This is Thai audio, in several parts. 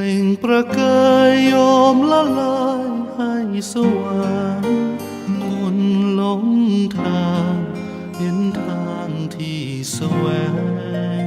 ล่งประกายโยมละลายให้สว่างมนหลงทางเห็นทางที่แสวง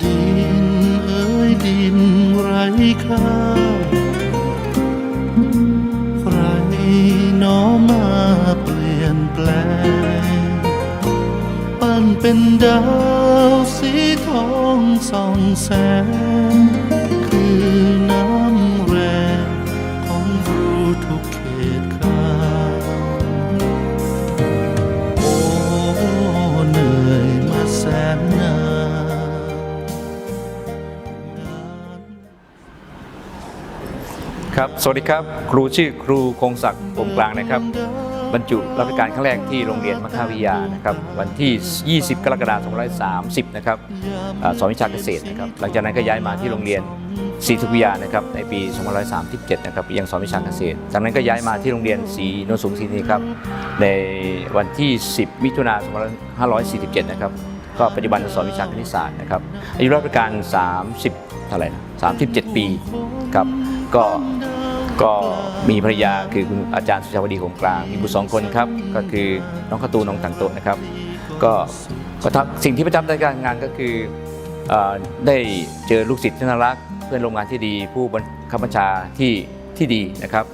ดินเอ้ยดินไรค่าใครน้อมาเปลี่ยนแปลงปั้นเป็นดาว สีทองส่องแสง คือน้ำแรงของรู้ทุกเขตข้างโอ้เหนื่อยมาแสนนานครับ สวัสดีครับ ครูชื่อครูคงศักดิ์ปมกลางนะครับ บรรจุรับราชการครั้งแรกที่โรงเรียนมัคคาวิทยานะครับวันที่ 20 กรกฎาคม2530 นะครับอสอนวิชาเกษตรนะครับหลังจากนั้นก็ย้ายมาที่โรงเรียนศรีทุกวิทยานะครับในปี2537 นะครับยังสอนวิชาเกษตร จากนั้นก็ย้ายมาที่โรงเรียนศรีโนนสูงศรีนีครับในวันที่ 10 มิถุนายน2547 นะครับก็ปัจจุบันสอนวิชาคณิตศาสตร์นะครับอายุราชการ 30เท่าไหร่นะ37 ปีครับก็ ก็มีภรรยาคือคุณอาจารย์สุชาวดีหงกลางมีบุตรสองคนครับก็คือน้องการ์ตูน้องต่างโตนะครับ ก็ประทับสิ่งที่ประทับใจการงานก็คืออได้เจอลูกศิษย์ที่น่ารัก เพื่อนโร่วมงานที่ดีผู้บังคับบัญชาที่ที่ดีนะครับ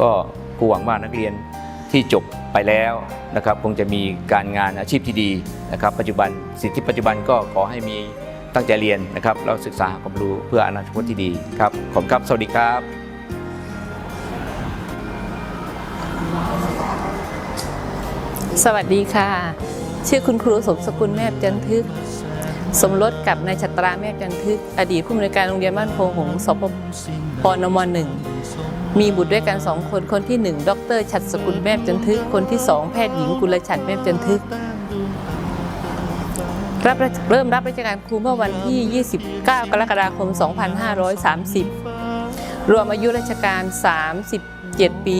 ก็ครูหวังว่านักเรียนที่จบไปแล้วนะครับ คงจะมีการงานอาชีพที่ดีนะครับ ปัจจุบันสิทธิปัจจุบันก็ขอให้มีตั้งใจเรียนนะครับแล้วศึกษาหาความรู้เพื่ออนาคตที่ดีครับขอบคุณครับ สวัสดีครับ สวัสดีค่ะ ชื่อคุณครูสมสกุลแม่จันทึก สมรสกับนายชัตราแม่จันทึก อดีตผู้อำนวยการโรงเรียนบ้านโพหงส์สปปนมหนึ่งมีบุตรด้วยกันสองคน คนที่หนึ่งดรชัดสกุลแม่จันทึก คนที่สองแพทย์หญิงกุลชัดแม่จันทึกรับเริ่มรับราชการครูเมื่อวันที่ 29 กรกฎาคม 2530 รวมอายุราชการ 37 ปี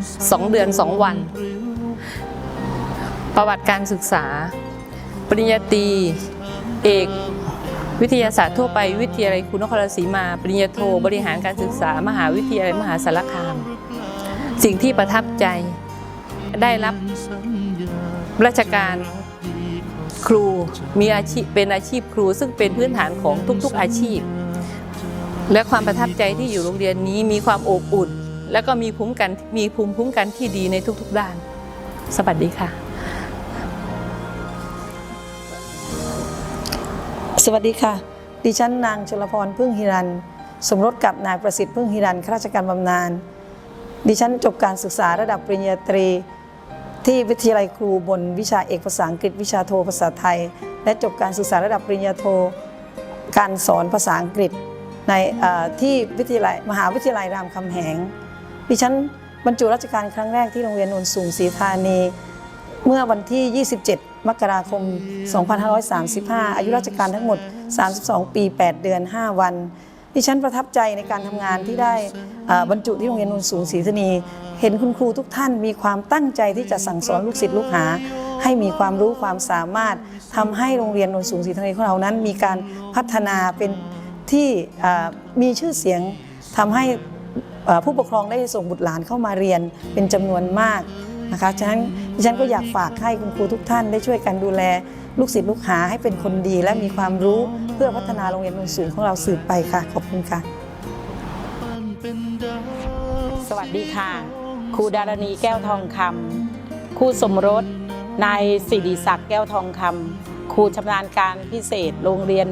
2 เดือน 2 วัน ประวัติการศึกษา ปริญญาตรี เอก วิทยาศาสตร์ทั่วไป วิทยาลัยคุณนครศรีมา ปริญญาโท บริหารการศึกษา มหาวิทยาลัยมหาสารคาม สิ่งที่ประทับใจได้รับราชการครูมีอาชีพเป็นอาชีพครูซึ่งเป็นพื้นฐานของทุกๆอาชีพ และความประทับใจที่อยู่โรงเรียนนี้มีความอบอุ่น และก็มีภูมิกันมีภูมิคุ้มกันที่ดีในทุกๆด้าน สวัสดีค่ะ สวัสดีค่ะ ดิฉันนางชลพรพึ่งฮิรัน สมรสกับนายประสิทธิ์พึ่งฮิรันข้าราชการบำนาญ ดิฉันจบการศึกษาระดับปริญญาตรี ที่วิทยาลัยครูบนวิชาเอกภาษาอังกฤษวิชาโทภาษาไทย และจบการศึกษาระดับปริญญาโท การสอนภาษาอังกฤษในที่วิทยาลัยมหาวิทยาลัยรามคำแหง ดิฉันบรรจุราชการครั้งแรกที่โรงเรียนนนสูงศรีธานี เมื่อวันที่ 27 มกราคม 2535 อายุราชการทั้งหมด 32 ปี 8 เดือน 5 วันดิฉันประทับใจในการทำงานที่ได้บรรจุที่โรงเรียนโนนสูงศรีธนี เห็นคุณครูทุกท่านมีความตั้งใจที่จะสั่งสอนลูกศิษย์ลูกหา ให้มีความรู้ความสามารถทำให้โรงเรียนโนนสูงศรีธนีของเรานั้น มีการพัฒนาเป็นที่มีชื่อเสียงทำให้ผู้ปกครองได้ส่งบุตรหลานเข้ามาเรียนเป็นจำนวนมาก นะคะฉะนั้นดิฉันก็อยากฝากให้คุณครูทุกท่านได้ช่วยกันดูแลลูกศิษย์ลูกหาให้เป็นคนดี และมีความรู้เพื่อพัฒนาโรงเรียนโนนสูงของเราสืบไปค่ะ ขอบคุณค่ะ สวัสดีค่ะ ครูดารณีแก้วทองคำครูสมรสนายสิริศักดิ์แก้วทองคำครูชำนาญการพิเศษ โรงเรียน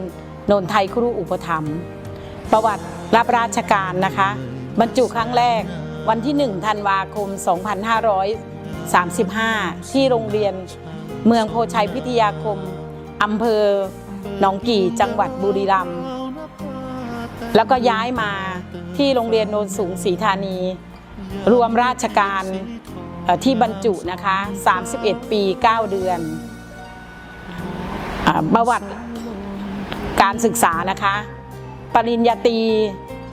โนนไทยครูอุปถัมภ์ประวัติรับราชการนะคะ บรรจุครั้งแรกวันที่ 1 ธันวาคม 35 ที่โรงเรียนเมืองโพชัยพิทยาคมอำเภอหนองกี่จังหวัดบุรีรัมย์แล้วก็ย้ายมาที่โรงเรียนโนนสูงศรีธานี รวมราชการที่บรรจุนะคะ 31 ปี 9 เดือนอประวัติการศึกษานะคะ ปริญญาตรี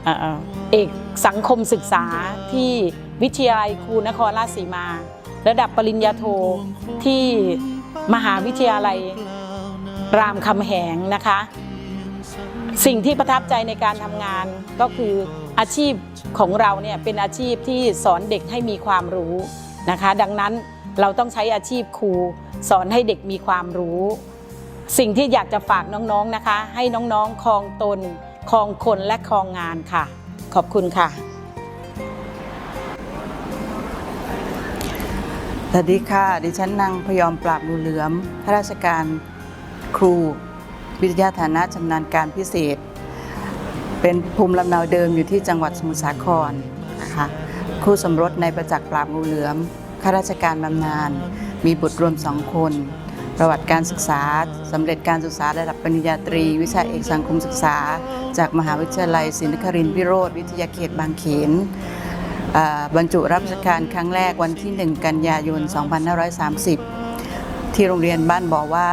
เอ่อเอกสังคมศึกษาที่วิทยาลัยครูนครราชสีมา ระดับปริญญาโทที่มหาวิทยาลัยรามคำแหงนะคะ สิ่งที่ประทับใจในการทำงานก็คืออาชีพของเราเนี่ยเป็นอาชีพที่สอนเด็กให้มีความรู้นะคะ ดังนั้นเราต้องใช้อาชีพครูสอนให้เด็กมีความรู้ สิ่งที่อยากจะฝากน้องๆนะคะ ให้น้องๆคลองตนคลองคนและคลองงานค่ะ ขอบคุณค่ะ สวัสดีค่ะ ดิฉันนางพยอมปราบงูเหลือมข้าราชการครู วิทยาฐานะชำนาญการพิเศษ เป็นภูมิลำเนาเดิมอยู่ที่จังหวัดสมุทรสาครนะคะครูสมรสในประจักษ์ปราบงูเหลือมข้าราชการบำนาญมีบุตรรวมสองคน ประวัติการศึกษาสำเร็จการศึกษาระดับปริญญาตรี วิชาเอกสังคมศึกษา จากมหาวิทยาลัยศรีนครินทร์วิโรธวิทยาเขตบางเขน บรรจุรับราชการครั้งแรกวันที่ 1 กันยายน 2530 ที่โรงเรียนบ้านบ่อว่า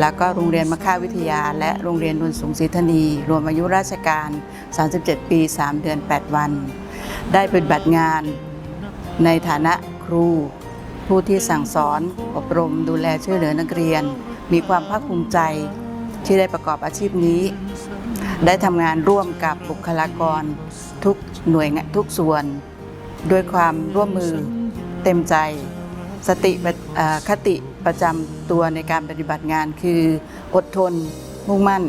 แล้วก็โรงเรียนมค่าวิทยา และโรงเรียนนวลสูงศรีธนี รวมอายุราชการ 37 ปี 3 เดือน 8 วัน ได้ปฏิบัติงานในฐานะครู ผู้ที่สั่งสอน อบรมดูแลช่วยเหลือนักเรียน มีความภาคภูมิใจที่ได้ประกอบอาชีพนี้ ได้ทำงานร่วมกับบุคลากร ทุกหน่วยงานทุกส่วน ด้วยความร่วมมือเต็มใจ สติคติประจำตัวในการปฏิบัติงานคืออดทนมุ่งมั่น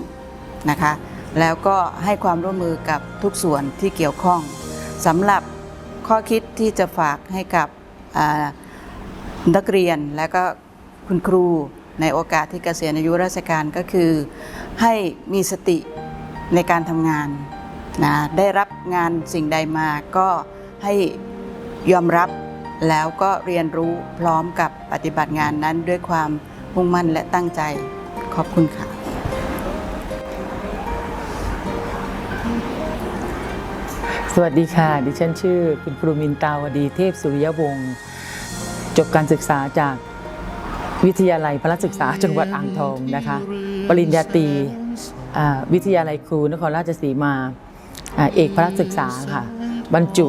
นะคะ แล้วก็ให้ความร่วมมือกับทุกส่วนที่เกี่ยวข้องสำหรับข้อคิดที่จะฝากให้กับนักเรียนและก็คุณครูในโอกาสที่เกษียณอายุราชการก็คือ ให้มีสติในการทำงาน นะได้รับงานสิ่งใดมาก็ให้ยอมรับแล้วก็เรียนรู้พร้อมกับปฏิบัติงานนั้นด้วยความมุ่งมั่นและตั้งใจขอบคุณค่ะ สวัสดีค่ะ ดิฉันชื่อคุณครูมินตาวดีเทพสุริยวงศ์จบการศึกษาจากวิทยาลัยพระศึกษาจังหวัดอ่างทองนะคะ ปริญญาตรีอ่าวิทยาลัยครูนครราชสีมาอ่า เอกพระศึกษาค่ะ บรรจุ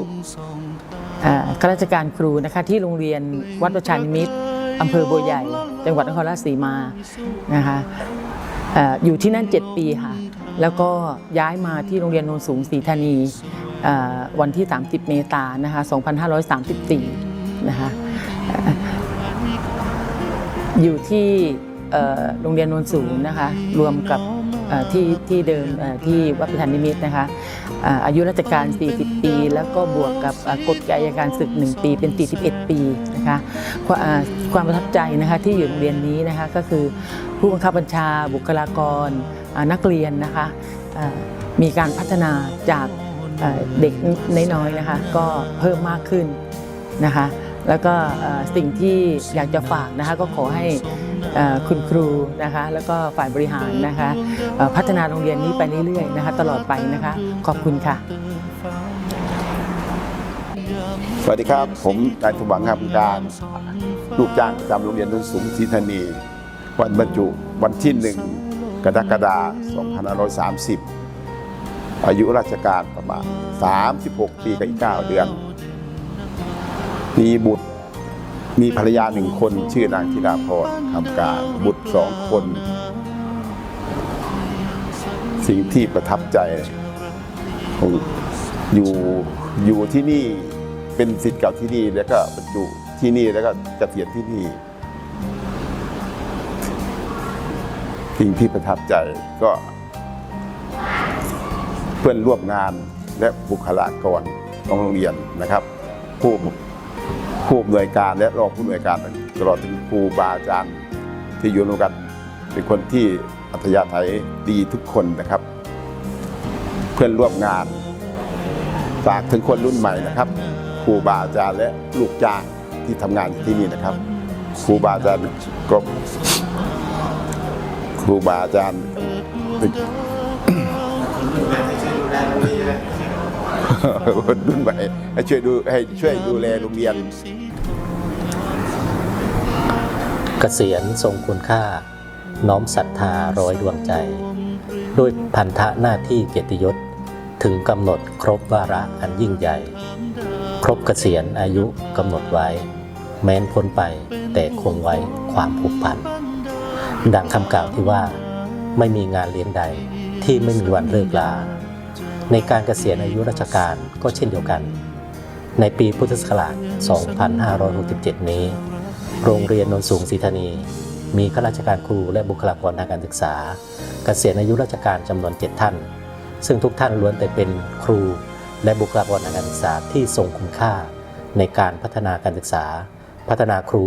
ข้าราชการครูนะคะที่โรงเรียนวัดประชานิมิตรอำเภอบัวใหญ่ จังหวัดนครราชสีมานะคะออยู่ที่นั่น 7 ปีค่ะ แล้วก็ย้ายมาที่โรงเรียนโนนสูงศรีธานีวันที่ 30 เมษายนนะคะ 2534 นะคะอ่ออยู่ที่โรงเรียนโนนสูงนะคะ รวมกับ ที่ที่เดิมที่วัดประธานนิมิตนะคะอายุราชการ 40 ปี แล้วก็บวกกับเอ่อกฎอัยการศึก 1 ปีเป็น 41 ปีนะคะความอ่าความประทับใจนะคะที่อยู่โรงเรียนนี้นะคะก็คือผู้บังคับบัญชาบุคลากรนักเรียนนะคะมีการพัฒนาจากเด็กน้อยๆนะคะก็เพิ่มมากขึ้นนะคะแล้วก็สิ่งที่อยากจะฝากนะคะก็ขอให้ คุณครูนะคะแล้วก็ฝ่ายบริหารนะคะเอ่อพัฒนาโรงเรียนนี้ไปเรื่อยๆนะคะตลอดไปนะคะขอบคุณค่ะ สวัสดีครับ ผมนายสมหวังงามการลูกจ้างประจำโรงเรียนนนสูงศรีธานี วันบรรจุวันที่หนึ่งกรกฎาคม2530 อายุราชการประมาณ 36 ปีกับอีก 9 เดือน มีบุตร มีภรรยาหนึ่งคนชื่อนางธิดาพรคำการบุตรสองคน สิ่งที่ประทับใจอยู่อยู่ที่นี่เป็นสิทธิ์เก่าที่นี่แล้วก็บรรจุที่นี่แล้วก็เกษียณที่นี่ สิ่งที่ประทับใจก็ เพื่อนร่วมงานและบุคลากรของโรงเรียนนะครับ ผู้ ผู้อำนวยการและรองผู้อำนวยการตลอดถึงครูบาอาจารย์ที่อยู่ร่วมกันเป็นคนที่อัธยาศัยดีทุกคนนะครับ เพื่อนร่วมงานฝากถึงคนรุ่นใหม่นะครับครูบาอาจารย์และลูกจ้างที่ทำงานอยู่ที่นี่นะครับครูบาอาจารย์ก็ครูบาอาจารย์ คนรุ่นใหม่ให้ช่วยดูให้ช่วยดูแลโรงเรียน เกษียณทรงคุณค่า น้อมศรัทธาร้อยดวงใจ ด้วยพันธะหน้าที่เกียรติยศ ถึงกำหนดครบวาระอันยิ่งใหญ่ ครบเกษียณอายุกำหนดไว้ แม้นพ้นไปแต่คงไว้ความผูกพัน ดังคำกล่าวที่ว่า ไม่มีงานเลี้ยงใดที่ไม่มีวันเลิกลา ในการเกษียณอายุราชการก็เช่นเดียวกัน ในปีพุทธศักราช 2567 นี้ โรงเรียนนนสูงศรีธานี มีข้าราชการครูและบุคลากรทางการศึกษา เกษียณอายุราชการจำนวน 7 ท่าน ซึ่งทุกท่านล้วนแต่เป็นครู และบุคลากรทางการศึกษาที่ทรงคุณค่า ในการพัฒนาการศึกษา พัฒนาครู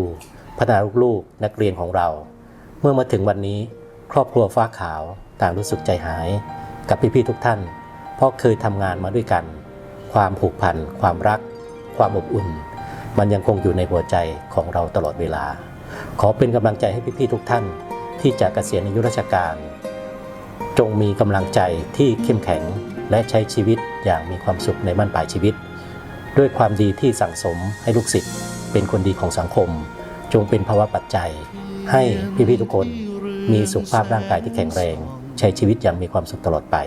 พัฒนาลูกๆนักเรียนของเรา เมื่อมาถึงวันนี้ ครอบครัวฟ้าขาวต่างรู้สึกใจหาย กับพี่ๆทุกท่าน เพราะเคยทำงานมาด้วยกัน ความผูกพัน ความรัก ความอบอุ่น มันยังคงอยู่ในหัวใจของเราตลอดเวลา ขอเป็นกำลังใจให้พี่ๆทุกท่าน ที่จะเกษียณอายุราชการ จงมีกำลังใจที่เข้มแข็งและใช้ชีวิตอย่างมีความสุขในมั่นปลายชีวิต ด้วยความดีที่สั่งสมให้ลูกศิษย์เป็นคนดีของสังคม จงเป็นภาวะปัจจัย ให้พี่ๆทุกคนมีสุขภาพร่างกายที่แข็งแรง ใช้ชีวิตอย่างมีความสุขตลอดไป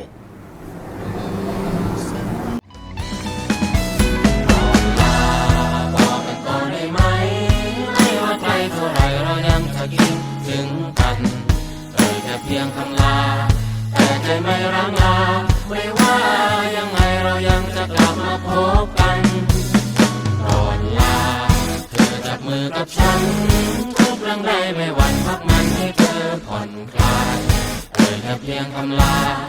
ยแค่เพียงคำลา